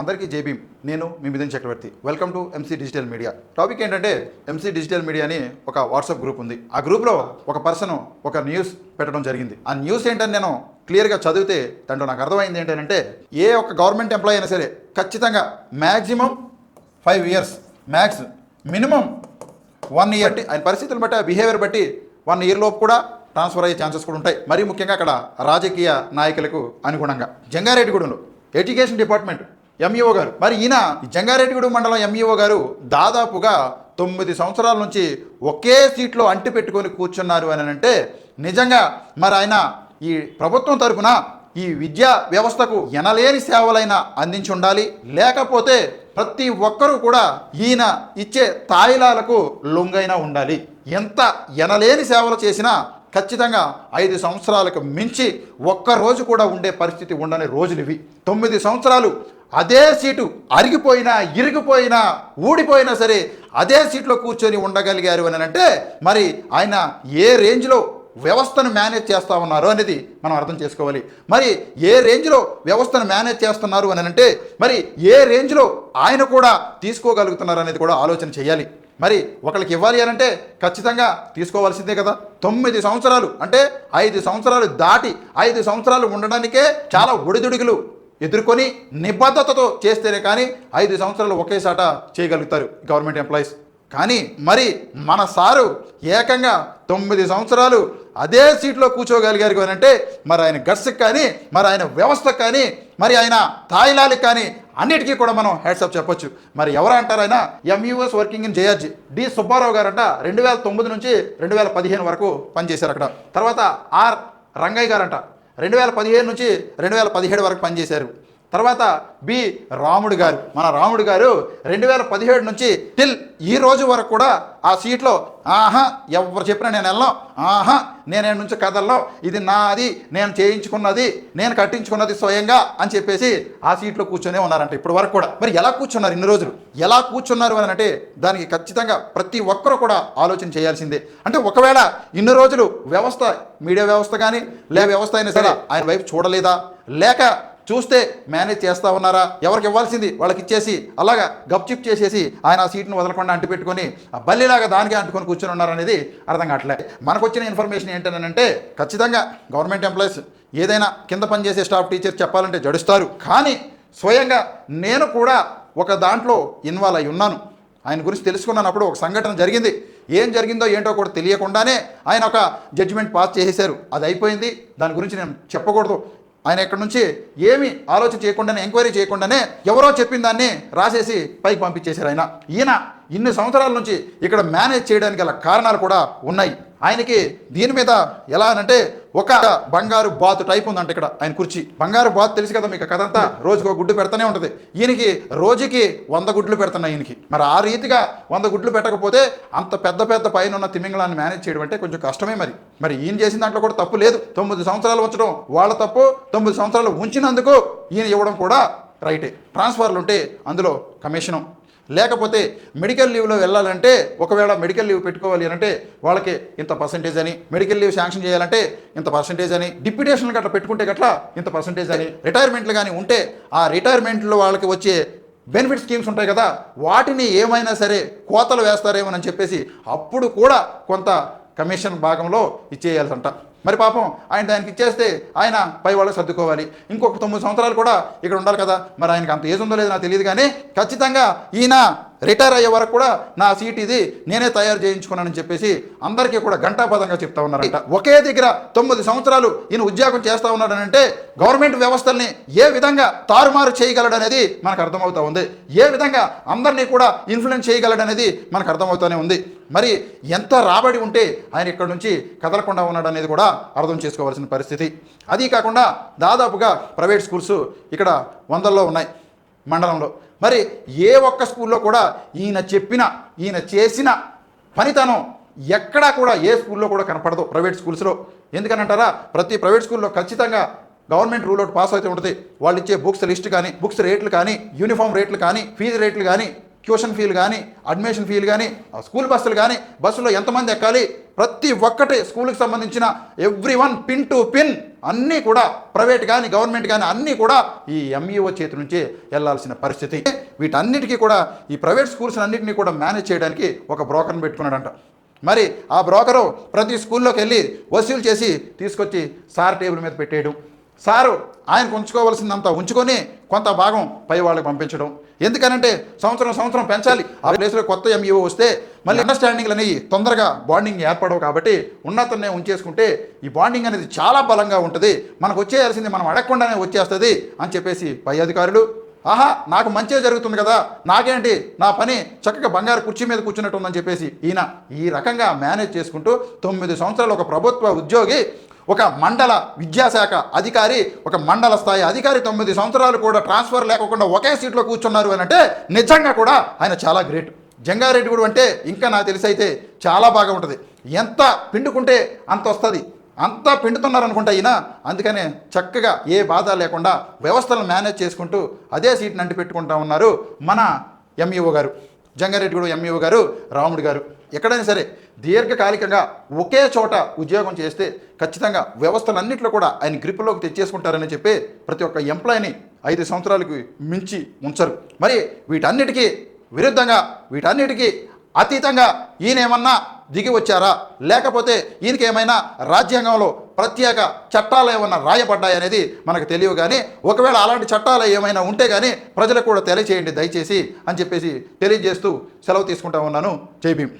అందరికీ జేబీమ్ నేను మీ Mithun Chakravarthy. Welcome to MC digital media topic ఏంటంటే ఎంసీ డిజిటల్ మీడియా అని ఒక వాట్సాప్ గ్రూప్ ఉంది. ఆ గ్రూప్లో ఒక పర్సన్ ఒక న్యూస్ పెట్టడం జరిగింది. ఆ న్యూస్ ఏంటని నేను క్లియర్గా చదివితే దాంట్లో నాకు అర్థమైంది ఏంటంటే ఏ ఒక్క గవర్నమెంట్ ఎంప్లాయీ అయినా సరే ఖచ్చితంగా maximum five years max minimum one year ఆయన పరిస్థితులను బట్టి ఆ బిహేవియర్ బట్టి వన్ ఇయర్ లోపు కూడా ట్రాన్స్ఫర్ అయ్యే ఛాన్సెస్ కూడా ఉంటాయి. మరీ ముఖ్యంగా అక్కడ రాజకీయ నాయకులకు అనుగుణంగా. జంగారెడ్డిగూడెంలో ఎడ్యుకేషన్ డిపార్ట్మెంట్ ఎంఈఓ గారు. మరి ఈయన జంగారెడ్డిగూడెం మండలం ఎంఈఓ గారు దాదాపుగా తొమ్మిది సంవత్సరాల నుంచి ఒకే సీట్లో అంటి పెట్టుకొని కూర్చున్నారు అని అంటే నిజంగా మరి ఆయన ఈ ప్రభుత్వం తరఫున ఈ విద్యా వ్యవస్థకు ఎనలేని సేవలైనా అందించి ఉండాలి. లేకపోతే ప్రతి ఒక్కరూ కూడా ఈయన ఇచ్చే తాయిలాలకు లొంగైనా ఉండాలి. ఎంత ఎనలేని సేవలు చేసినా ఖచ్చితంగా ఐదు సంవత్సరాలకు మించి ఒక్క రోజు కూడా ఉండే పరిస్థితి ఉండని రోజులు ఇవి. తొమ్మిది సంవత్సరాలు అదే సీటు అరిగిపోయినా ఇరిగిపోయినా ఊడిపోయినా సరే అదే సీట్లో కూర్చొని ఉండగలిగారు అని అంటే మరి ఆయన ఏ రేంజ్లో వ్యవస్థను మేనేజ్ చేస్తా ఉన్నారు అనేది మనం అర్థం చేసుకోవాలి. మరి ఏ రేంజ్లో వ్యవస్థను మేనేజ్ చేస్తున్నారు అని అంటే మరి ఏ రేంజ్లో ఆయన కూడా తీసుకోగలుగుతున్నారు అనేది కూడా ఆలోచన చేయాలి. మరి ఒకరికి ఇవ్వాలి అని అంటే ఖచ్చితంగా తీసుకోవాల్సిందే కదా. తొమ్మిది సంవత్సరాలు అంటే ఐదు సంవత్సరాలు దాటి ఐదు సంవత్సరాలు ఉండడానికే చాలా ఒడిదుడుగులు ఎదుర్కొని నిబద్ధతతో చేస్తేనే కానీ ఐదు సంవత్సరాలు ఒకేసాట చేయగలుగుతారు గవర్నమెంట్ ఎంప్లాయీస్. కానీ మరి మన సారు ఏకంగా తొమ్మిది సంవత్సరాలు అదే సీట్లో కూర్చోగలిగారు అని అంటే మరి ఆయన గట్స్కి కానీ మరి ఆయన వ్యవస్థకు కానీ మరి ఆయన తాయిలాలకు కానీ అన్నిటికీ కూడా మనం హెడ్సప్ చెప్పొచ్చు. మరి ఎవరు అంటారు ఆయన? MUS working in JRG D Subbarao గారంట రెండు వేల తొమ్మిది నుంచి రెండు వేల పదిహేను వరకు పనిచేశారు అక్కడ. తర్వాత ఆర్ రంగయ్య గారంట రెండు వేల పదిహేను నుంచి రెండు వేల పదిహేడు వరకు పనిచేశారు. తర్వాత బి రాముడు గారు. మన రాముడు గారు రెండు వేల పదిహేడు నుంచి టిల్ ఈ రోజు వరకు కూడా ఆ సీట్లో ఆహా ఎవరు చెప్పినా నేను వెళ్ళాం ఆహా నేను నుంచి కదల్లో ఇది నాది నేను చేయించుకున్నది నేను కట్టించుకున్నది స్వయంగా అని చెప్పేసి ఆ సీట్లో కూర్చొనే ఉన్నారంట ఇప్పటి వరకు కూడా. మరి ఎలా కూర్చున్నారు ఇన్ని రోజులు? ఎలా కూర్చున్నారు అని అంటే దానికి ఖచ్చితంగా ప్రతి ఒక్కరూ కూడా ఆలోచన చేయాల్సిందే. అంటే ఒకవేళ ఇన్ని రోజులు వ్యవస్థ మీడియా వ్యవస్థ కానీ లే వ్యవస్థ అయినా సరే. ఆయన వైపు చూడలేదా? లేక చూస్తే మేనేజ్ చేస్తా ఉన్నారా? ఎవరికి ఇవ్వాల్సింది? వాళ్ళకి ఇచ్చేసి అలాగా గప్చిప్ చేసేసి ఆయన ఆ సీట్ను వదలకుండా అంటిపెట్టుకొని ఆ బల్లిలాగా దానికి అంటుకొని కూర్చొని ఉన్నారనేది అర్థం కావట్లే. మనకు వచ్చిన ఇన్ఫర్మేషన్ ఏంటనంటే ఖచ్చితంగా గవర్నమెంట్ ఎంప్లాయీస్ ఏదైనా కింద పనిచేసే స్టాఫ్ టీచర్ చెప్పాలంటే జడుస్తారు. కానీ స్వయంగా నేను కూడా ఒక దాంట్లో ఇన్వాల్వ్ అయి ఉన్నాను. ఆయన గురించి తెలుసుకున్నప్పుడు ఒక సంఘటన జరిగింది. ఏం జరిగిందో ఏంటో కూడా తెలియకుండానే ఆయన ఒక జడ్జిమెంట్ పాస్ చేసేశారు. అది అయిపోయింది. దాని గురించి నేను చెప్పకూడదు. ఆయన ఇక్కడ నుంచి ఏమి ఆలోచన చేయకుండానే ఎంక్వైరీ చేయకుండానే ఎవరో చెప్పిన దాన్ని రాసేసి పైకి పంపించేశారు ఆయన. ఈయన ఇన్ని సంవత్సరాల నుంచి ఇక్కడ మేనేజ్ చేయడానికి గల కారణాలు కూడా ఉన్నాయి. ఆయనకి దీని మీద ఎలా అనంటే ఒక బంగారు బాతు టైప్ ఉందంట ఇక్కడ ఆయన కుర్చీ. బంగారు బాతు తెలుసు కదా మీకు కథ అంతా రోజుకు గుడ్డు పెడతానే ఉంటుంది. ఈయనకి రోజుకి వంద గుడ్లు పెడుతున్నాయి ఈయనకి. మరి ఆ రీతిగా వంద గుడ్లు పెట్టకపోతే అంత పెద్ద పెద్ద పైన ఉన్న తిమింగళాన్ని మేనేజ్ చేయడం అంటే కొంచెం కష్టమే మరి. మరి ఈయన చేసిన దాంట్లో కూడా తప్పు లేదు. తొమ్మిది సంవత్సరాలు ఉంచడం వాళ్ళ తప్పు. తొమ్మిది సంవత్సరాలు ఉంచినందుకు ఈయన ఇవ్వడం కూడా రైటే. ట్రాన్స్ఫర్లు ఉంటే అందులో కమిషను లేకపోతే మెడికల్ లీవ్లో వెళ్ళాలంటే ఒకవేళ మెడికల్ లీవ్ పెట్టుకోవాలి అని అంటే వాళ్ళకి ఇంత పర్సంటేజ్ అని మెడికల్ లీవ్ శాంక్షన్ చేయాలంటే ఇంత పర్సంటేజ్ అని డిప్యూటేషన్ గట్లా పెట్టుకుంటే గట్లా ఇంత పర్సంటేజ్ అని రిటైర్మెంట్లు కానీ ఉంటే ఆ రిటైర్మెంట్లో వాళ్ళకి వచ్చే బెనిఫిట్ స్కీమ్స్ ఉంటాయి కదా వాటిని ఏమైనా సరే కోతలు వేస్తారేమోనని చెప్పేసి అప్పుడు కూడా కొంత కమిషన్ భాగంలో ఇచ్చేయాల్సంట. మరి పాపం ఆయన దానికి ఇచ్చేస్తే ఆయన పై వాళ్ళకి సర్దుకోవాలి. ఇంకొక తొమ్మిది సంవత్సరాలు కూడా ఇక్కడ ఉండాలి కదా. మరి ఆయనకి అంత ఏజ్ ఉందో లేదో నాకు తెలియదు కానీ ఖచ్చితంగా ఈయన రిటైర్ అయ్యే వరకు కూడా నా సీట్ ఇది నేనే తయారు చేయించుకున్నానని చెప్పేసి అందరికీ కూడా గంటాపదంగా చెప్తా ఉన్నారంట. ఒకే దగ్గర తొమ్మిది సంవత్సరాలు ఈయన ఉద్యోగం చేస్తా ఉన్నాడనంటే గవర్నమెంట్ వ్యవస్థల్ని ఏ విధంగా తారుమారు చేయగలడనేది మనకు అర్థమవుతా ఉంది. ఏ విధంగా అందరినీ కూడా ఇన్ఫ్లుయెన్స్ చేయగలడనేది మనకు అర్థమవుతూనే ఉంది. మరి ఎంత రాబడి ఉంటే ఆయన ఇక్కడ నుంచి కదలకుండా ఉన్నాడు అనేది కూడా అర్థం చేసుకోవాల్సిన పరిస్థితి. అది కాకుండా దాదాపుగా ప్రైవేట్ స్కూల్స్ ఇక్కడ వందల్లో ఉన్నాయి మండలంలో. మరి ఏ ఒక్క స్కూల్లో కూడా ఈయన చెప్పిన ఈయన చేసిన పనితనం ఎక్కడా కూడా ఏ స్కూల్లో కూడా కనపడదు ప్రైవేట్ స్కూల్స్లో. ఎందుకనంటారా? ప్రతి ప్రైవేట్ స్కూల్లో ఖచ్చితంగా గవర్నమెంట్ రూల్ అవుట్ పాస్ అయితే ఉంటుంది. వాళ్ళు ఇచ్చే బుక్స్ లిస్ట్ కానీ బుక్స్ రేట్లు కానీ యూనిఫామ్ రేట్లు కానీ ఫీజు రేట్లు కానీ ట్యూషన్ ఫీలు కానీ అడ్మిషన్ ఫీలు కానీ స్కూల్ బస్సులు కానీ బస్సులో ఎంతమంది ఎక్కాలి? ప్రతి ఒక్కటి స్కూల్కి సంబంధించిన every one pin to pin అన్నీ కూడా ప్రైవేట్ కానీ గవర్నమెంట్ కానీ అన్నీ కూడా ఈ ఎంఈఓ చేతి నుంచే వెళ్ళాల్సిన పరిస్థితి. వీటన్నిటికీ కూడా ఈ ప్రైవేట్ స్కూల్స్ అన్నింటినీ కూడా మేనేజ్ చేయడానికి ఒక బ్రోకర్ని పెట్టుకున్నాడంట. మరి ఆ బ్రోకరు ప్రతి స్కూల్లోకి వెళ్ళి వసూలు చేసి తీసుకొచ్చి సార్ టేబుల్ మీద పెట్టేయడం. సారు ఆయనకు ఉంచుకోవాల్సిందంతా ఉంచుకొని కొంత భాగం పై వాళ్ళకి పంపించడం. ఎందుకనంటే సంవత్సరం సంవత్సరం పెంచాలి. ఆ ప్లేస్లో కొత్త ఎంఈఓ వస్తే మళ్ళీ అండర్స్టాండింగ్లు అనేవి తొందరగా బాండింగ్ ఏర్పడవు కాబట్టి ఉన్నతనే ఉంచేసుకుంటే ఈ బాండింగ్ అనేది చాలా బలంగా ఉంటుంది. మనకు వచ్చేయాల్సింది మనం అడగకుండానే వచ్చేస్తుంది అని చెప్పేసి పై అధికారులు ఆహా నాకు మంచిగా జరుగుతుంది కదా నాకేంటి? నా పని చక్కగా బంగారు కుర్చీ మీద కూర్చున్నట్టు ఉందని చెప్పేసి ఈయన ఈ రకంగా మేనేజ్ చేసుకుంటూ తొమ్మిది సంవత్సరాలు ఒక ప్రభుత్వ ఉద్యోగి ఒక మండల విద్యాశాఖ అధికారి ఒక మండల స్థాయి అధికారి తొమ్మిది సంవత్సరాలు కూడా ట్రాన్స్ఫర్ లేకుండా ఒకే సీట్లో కూర్చున్నారు అని అంటే నిజంగా కూడా ఆయన చాలా గ్రేట్ జంగారెడ్డి కూడా అంటే ఇంకా నాకు తెలిసి అయితే చాలా బాగా ఉంటుంది. ఎంత పిండుకుంటే అంత వస్తుంది. అంతా పిండుతున్నారనుకుంటా ఈయన. అందుకనే చక్కగా ఏ బాధ లేకుండా వ్యవస్థలను మేనేజ్ చేసుకుంటూ అదే సీట్ని అంటి పెట్టుకుంటా ఉన్నారు మన ఎంఈఓ గారు. జంగారెడ్డి కూడా ఎంఈఓ గారు రాముడు గారు. ఎక్కడైనా సరే దీర్ఘకాలికంగా ఒకే చోట ఉద్యోగం చేస్తే ఖచ్చితంగా వ్యవస్థలన్నింటిలో కూడా ఆయన గ్రిప్లోకి తెచ్చేసుకుంటారని చెప్పి ప్రతి ఒక్క ఎంప్లాయీని ఐదు సంవత్సరాలకు మించి ఉంచరు. మరి వీటన్నిటికీ విరుద్ధంగా వీటన్నిటికీ అతీతంగా ఈయన ఏమన్నా దిగి వచ్చారా? లేకపోతే ఈయనకి ఏమైనా రాజ్యాంగంలో ప్రత్యేక చట్టాలు ఏమైనా రాయబడ్డాయనేది మనకు తెలియవు కానీ ఒకవేళ అలాంటి చట్టాలు ఏమైనా ఉంటే కానీ ప్రజలకు కూడా తెలియచేయండి దయచేసి అని చెప్పేసి తెలియజేస్తూ సెలవు తీసుకుంటా ఉన్నాను. జై భీమ్.